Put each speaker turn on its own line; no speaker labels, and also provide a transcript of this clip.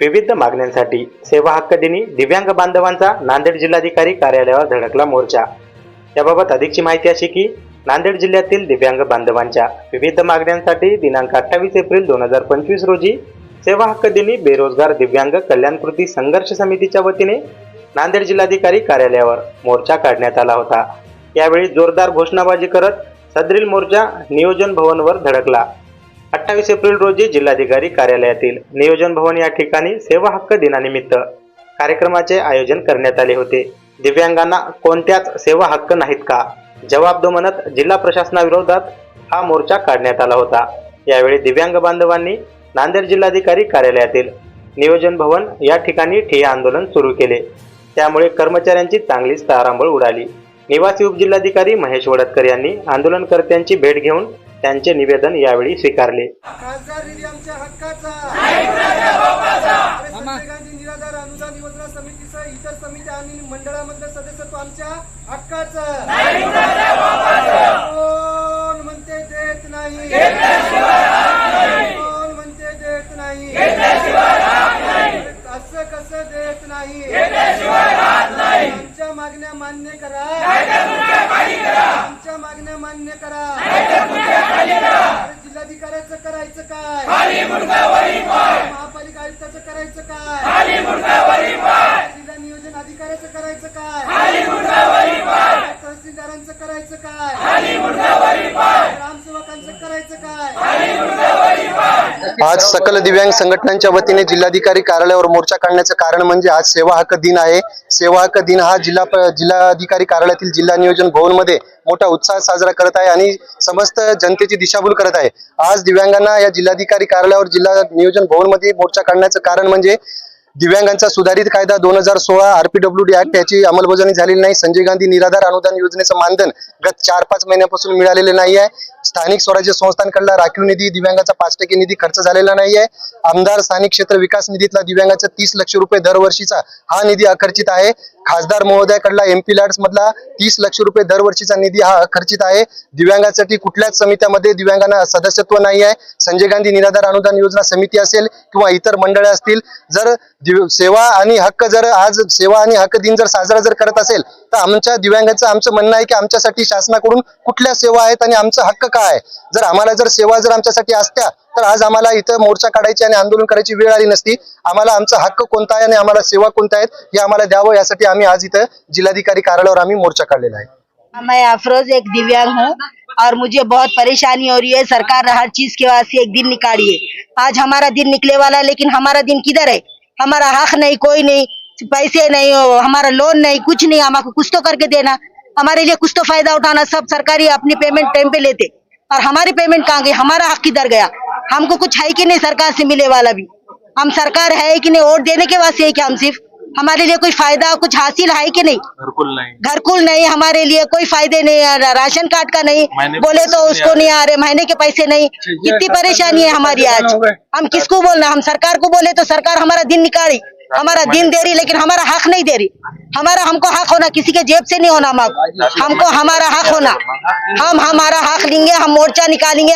विविध मागण्यांसाठी सेवा हक्क दिनी दिव्यांग बांधवांचा नांदेड जिल्हाधिकारी कार्यालयावर धडकला मोर्चा. याबाबत अधिकची माहिती अशी की नांदेड जिल्ह्यातील दिव्यांग बांधवांच्या विविध मागण्यांसाठी दिनांक अठ्ठावीस एप्रिल दोन हजार पंचवीस रोजी सेवा हक्क दिनी बेरोजगार दिव्यांग कल्याण कृती संघर्ष समितीच्या वतीने नांदेड जिल्हाधिकारी कार्यालयावर मोर्चा काढण्यात आला होता. यावेळी जोरदार घोषणाबाजी करत सदरील मोर्चा नियोजन भवनवर धडकला. अठ्ठावीस एप्रिल रोजी जिल्हाधिकारी कार्यालयातील नियोजन भवन या ठिकाणी सेवा हक्क दिनानिमित्त कार्यक्रमाचे आयोजन करण्यात आले होते. दिव्यांगांना कोणत्याच सेवा हक्क नाहीत का? जवाब दो म्हणत जिल्हा प्रशासनाविरोधात हा मोर्चा काढण्यात आला होता. यावेळी दिव्यांग बांधवांनी नांदेड जिल्हाधिकारी कार्यालयातील नियोजन भवन या ठिकाणी ठिय्या आंदोलन सुरू केले. त्यामुळे कर्मचाऱ्यांची चांगलीच तारांबळ उडाली. निवासी उपजिल्हाधिकारी महेश वडतकर यांनी आंदोलनकर्त्यांची भेट घेऊन त्यांचे निवेदन यावेळी स्वीकारले.
खासदार निधी आमच्या हक्काचा. अरे संजय गांधी निराधार अनुदान योजना समितीसह इतर समित्या आणि मंडळामधलं सदस्यत्व आमच्या हक्काचं. कोण म्हणते देत नाही? कोण म्हणते देत नाही? असं कसं देत नाही? आमच्या मागण्या मान्य करा. आमच्या मागण्या मान्य करा अरे जिल्हाधिकाऱ्याचं करायचं काय महापालिका आयुक्ताचं करायचं काय जिल्हा नियोजन अधिकाऱ्याचं करायचं काय तहसीलदारांचं करायचं काय? ग्रामसेवकांचं करायचं काय?
आज सकल दिव्यांग संघटनांच्या वतीने जिल्हाधिकारी कार्यालयावर मोर्चा काढण्याचं कारण म्हणजे आज सेवा हक्क दिन आहे. सेवा हक्क दिन हा जिल्हा जिल्हाधिकारी कार्यालयातील जिल्हा नियोजन भवनमध्ये मोठा उत्साह साजरा करत आहे आणि समस्त जनतेची दिशाभूल करत आहे. आज दिव्यांगांना या जिल्हाधिकारी कार्यालयावर जिल्हा नियोजन भवनमध्ये मोर्चा काढण्याचं कारण म्हणजे दिव्यांगांचा सुधारित कायदा दोन हजार सोळा आरपीडब्ल्यू डी ऍक्ट याची अंमलबजावणी झालेली नाही. संजय गांधी निराधार अनुदान योजनेचं मानधन गत चार पाच महिन्यापासून मिळालेले नाही आहे. स्थानिक स्वराज्य संस्थांकडला राखीव निधी दिव्यांगाचा पाच टक्के निधी खर्च झालेला नाही आहे. आमदार स्थानिक क्षेत्र विकास निधीतला दिव्यांगाचा तीस लक्ष रुपये दरवर्षीचा हा निधी अखर्चित आहे. खासदार महोदयाकडला एमपी लॅड्स मधला तीस लक्ष रुपये दरवर्षीचा निधी हा अखर्चित आहे. दिव्यांगासाठी कुठल्याच समित्यामध्ये दिव्यांगांना सदस्यत्व नाही आहे. संजय गांधी निराधार अनुदान योजना समिती असेल किंवा इतर मंडळे असतील जर सेवा आणि हक्क जर आज सेवा आणि हक्क दिन जर साजरा जर करत असेल तर आमच्या दिव्यांगाचं आमचं म्हणणं आहे की आमच्यासाठी शासनाकडून कुठल्या सेवा आहेत आणि आमचा हक्क काय आहे? जर आम्हाला जर सेवा जर आमच्यासाठी असत्या तर आज आम्हाला इथं मोर्चा काढायची आणि आंदोलन करायची वेळ आली नसती. आम्हाला आमचा हक्क कोणता आहे आणि आम्हाला सेवा कोणत्या आहेत हे आम्हाला द्यावं. यासाठी आम्ही आज इथं जिल्हाधिकारी कार्यालयावर आम्ही मोर्चा काढलेला आहे.
मैं अफरोज एक दिव्यांग हूँ और मुझे बहुत परेशानी हो रही है। सरकार हर चीज के वास्ते एक दिन निकालिए। आज हमारा दिन निकले वाला है लेकिन हमारा दिन किधर है? हमारा हक नहीं, कोई नहीं, पैसे नहीं हो हमारा लोन नहीं, कुछ नहीं हमको कुछ तो करके देना। हमारे लिए कुछ तो फ़ायदा उठाना, सब सरकारी अपनी पेमेंट टाइम पे लेते। और हमारी पेमेंट कहाँ गई? हमारा हक किधर गया? हमको कुछ है कि नहीं सरकार से मिले वाला भी? हम सरकार है कि नहीं? वोट देने के वास्ते है कि हम सिर्फ़? हमारे लिए कोई फ़ायदा कुछ हासिल है कि नहीं?
घरकुल नहीं।
घरकुल नहीं हमारे लिए कोई फ़ायदे नहीं राशन कार्ड का नहीं। बोले तो उसको नहीं आ रहे महीने के पैसे नहीं। कितनी परेशानी है हमारी आज। हम किसको बोलना? हम सरकार को बोले तो सरकार हमारा दिन निकाली। हमारा दिन दे रही लेकिन हमारा हक नहीं दे रही। हमारा हमको हक होना किसी के जेब से नहीं होना हमको हमको हमारा हक होना। हम हमारा हक लेंगे हम मोर्चा निकालेंगे।